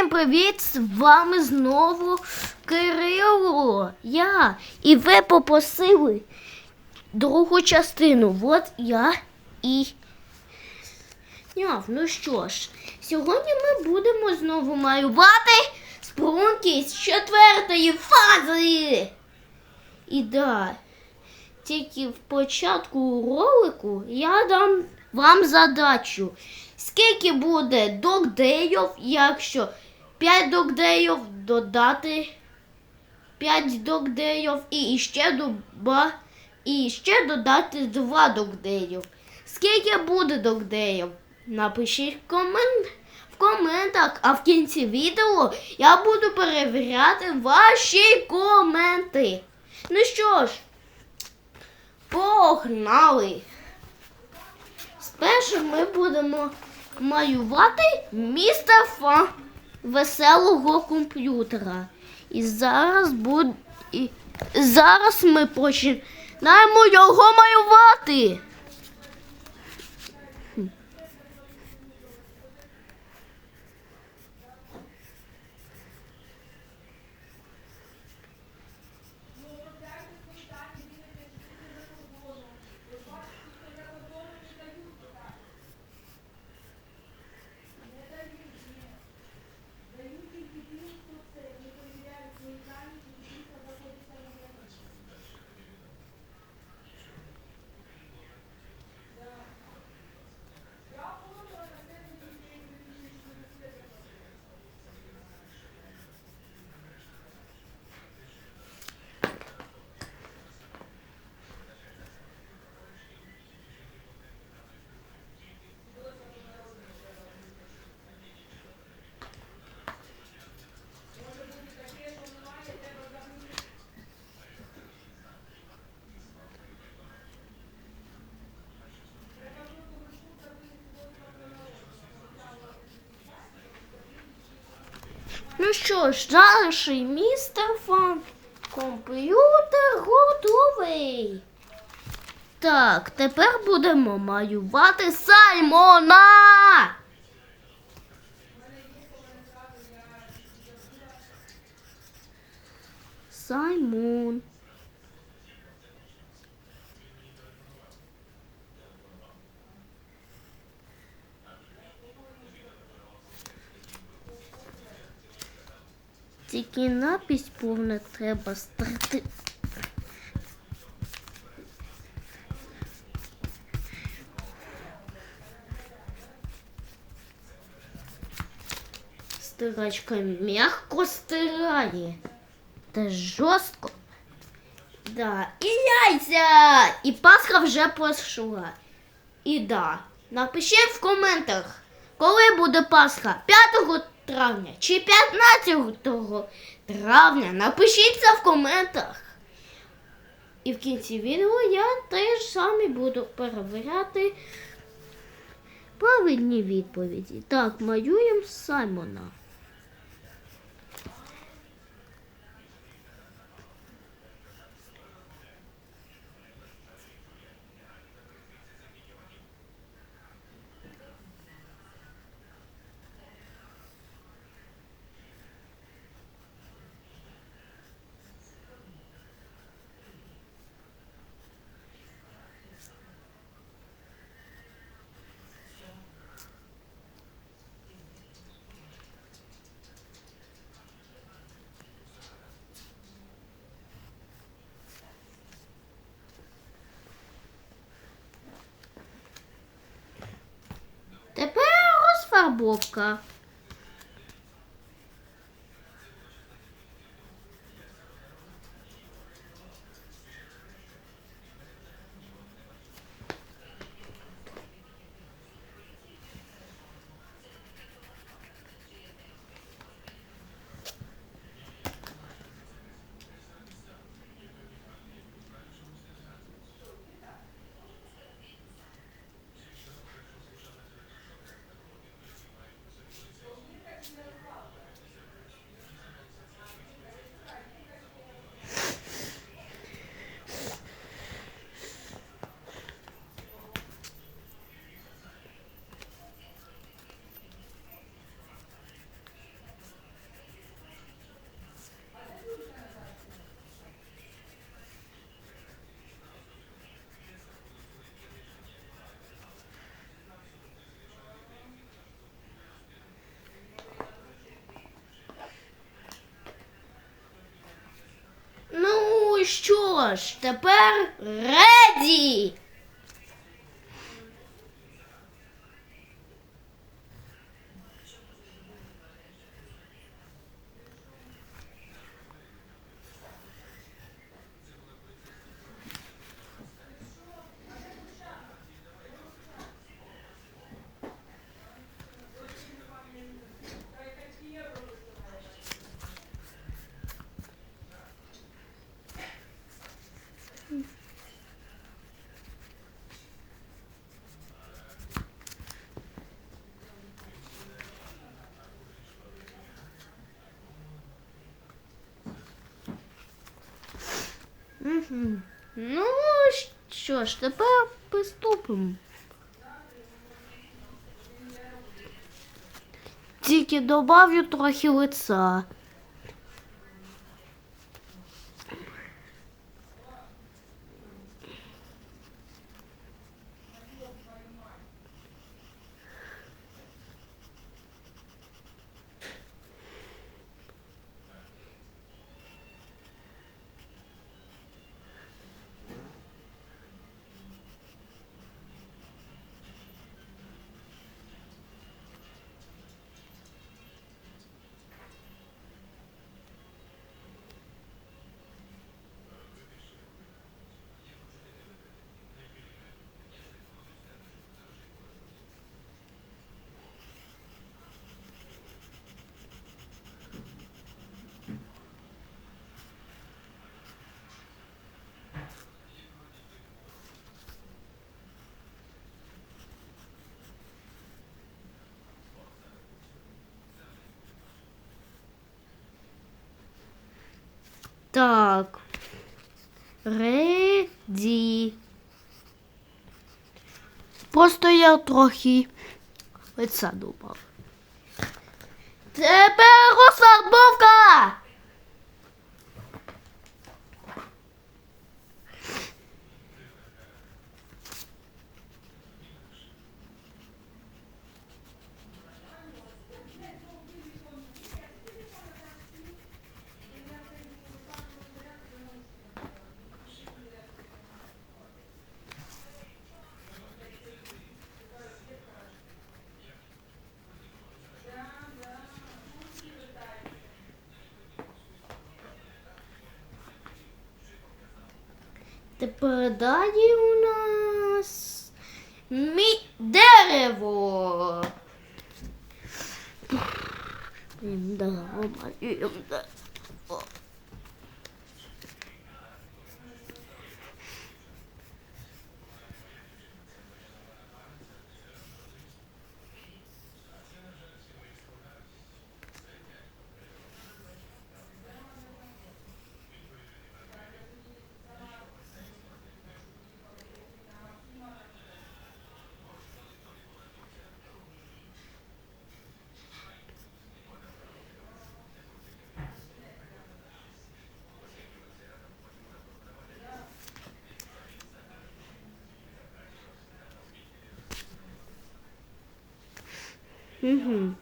Всім привіт! З вами знову Кирило. Я. І ви попросили другу частину. От я і. Няв, ну що ж, сьогодні ми будемо знову малювати спрунки з четвертої фази. І да, тільки в початку ролику я дам вам задачу. Скільки буде докдеїв, якщо 5 докдеїв додати 5 докдеїв і ще доба, і ще додати 2 докдеїв. Скільки буде докдеїв? Напишіть в, комен... в коментах, а в кінці відео я буду перевіряти ваші коменти. Ну що ж, погнали! Спершу ми будемо малювати містер Фа веселого комп'ютера. І зараз буде. і зараз ми починаємо його малювати. Ну що ж, далі містер Фан комп'ютер готовий. Так, тепер будемо малювати Саймона. Саймон. Тільки напись повна треба стерти. Стирачка м'яко стирає. Та жорстко. Да, і яйця! І Пасха вже пройшла. І да, напишіть в коментах, коли буде Пасха? 5 травня чи 15 травня? Напишіться в коментах. І в кінці відео я теж самі буду перевіряти правильні відповіді. Так, малюємо Саймона. Тепер розфарбовка. Що ж, тепер реді. Угу. Ну, що ж, тепер приступимо. Тільки добавлю трохи лиця. Так. Реді. Просто я трохи лиця думав. Тепер розфарбовка! Тепер далі у нас мі... дерево. Блін, Дерево, малюємо дерево. Угу. Угу.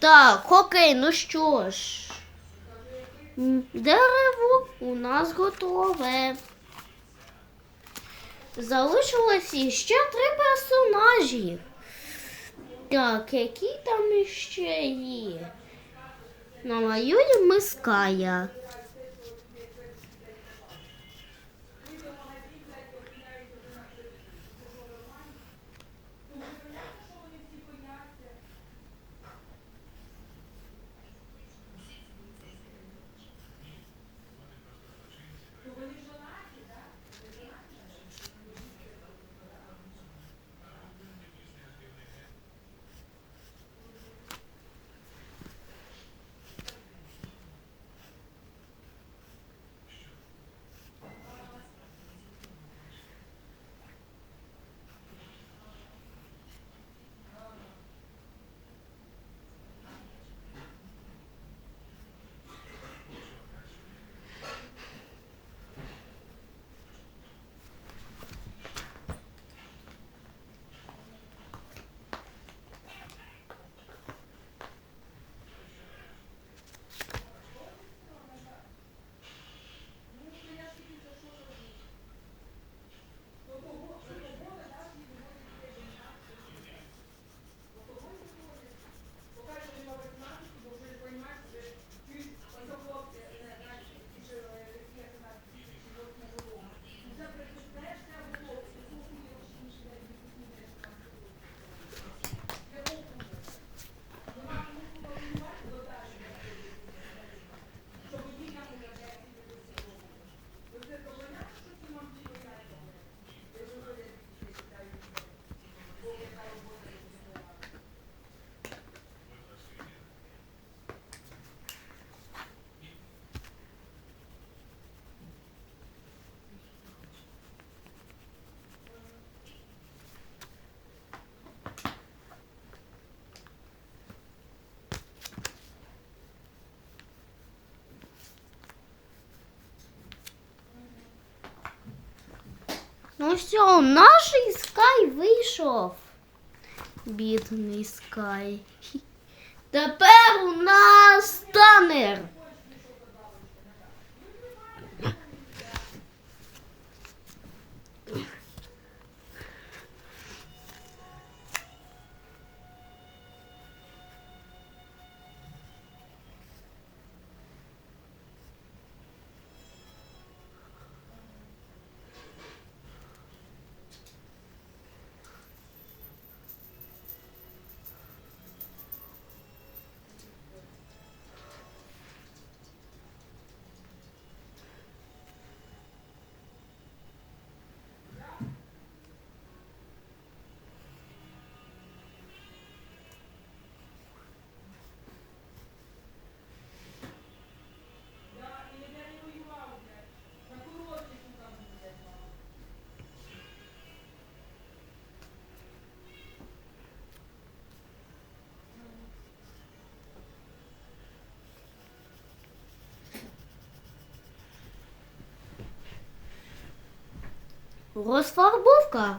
Так, окей, ну що ж. Дерево у нас готове. Залишилось іще три персонажі. Так, які там іще є? Намалюємо Ская. Ну все, наш скай вийшов. Бідний скай. Тепер у нас танер. Розфарбовка.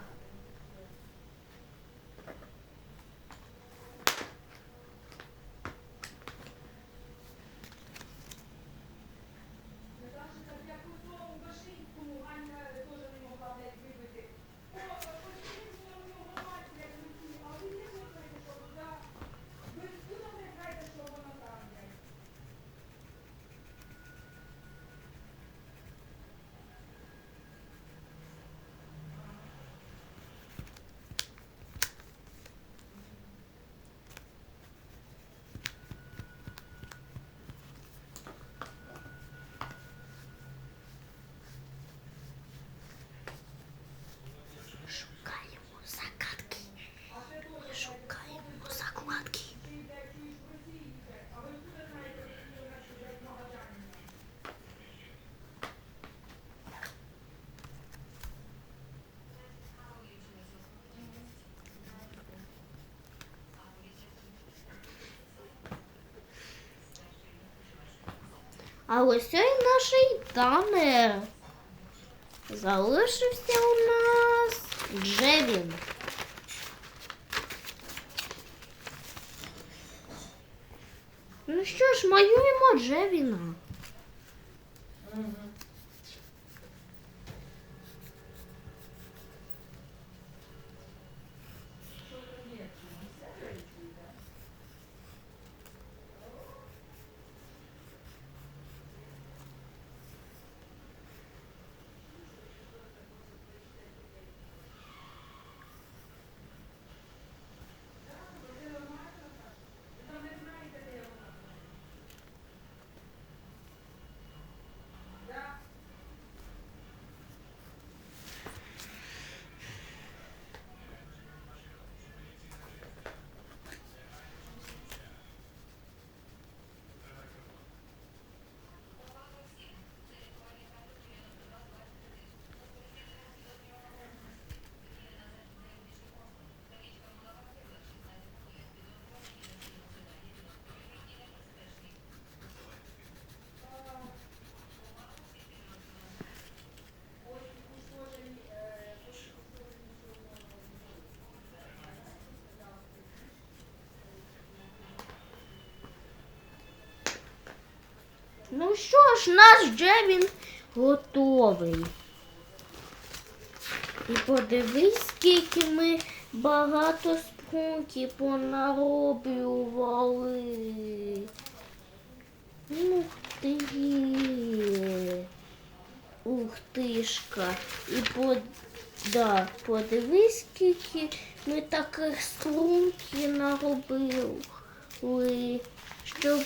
А ось і наш танер. Залишився у нас Джевін. Ну що ж, малюємо Джевіна. Ну що ж, наш Джевін готовий. І подивись, скільки ми багато спрунків понароблювали. Ух ти. Ух тишка. І по... да, подивись, скільки ми таких струнків наробили. Щоб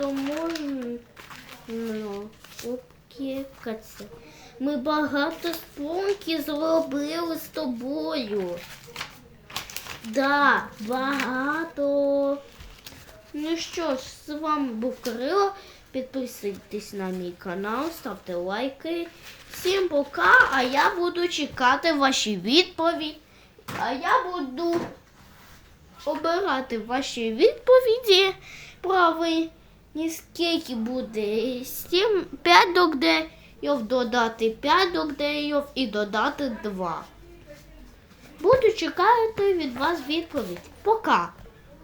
просто можна опікатися. Ми багато спонків зробили з тобою. Да, багато. Ну що ж, з вами був Кирило. Підписуйтесь на мій канал, ставте лайки. Всім пока, а я буду чекати ваші відповіді. А я буду обирати ваші відповіді правильні. Скільки буде 7, 5 до додати 5 до і додати 2. Буду чекати від вас відповідь. Пока.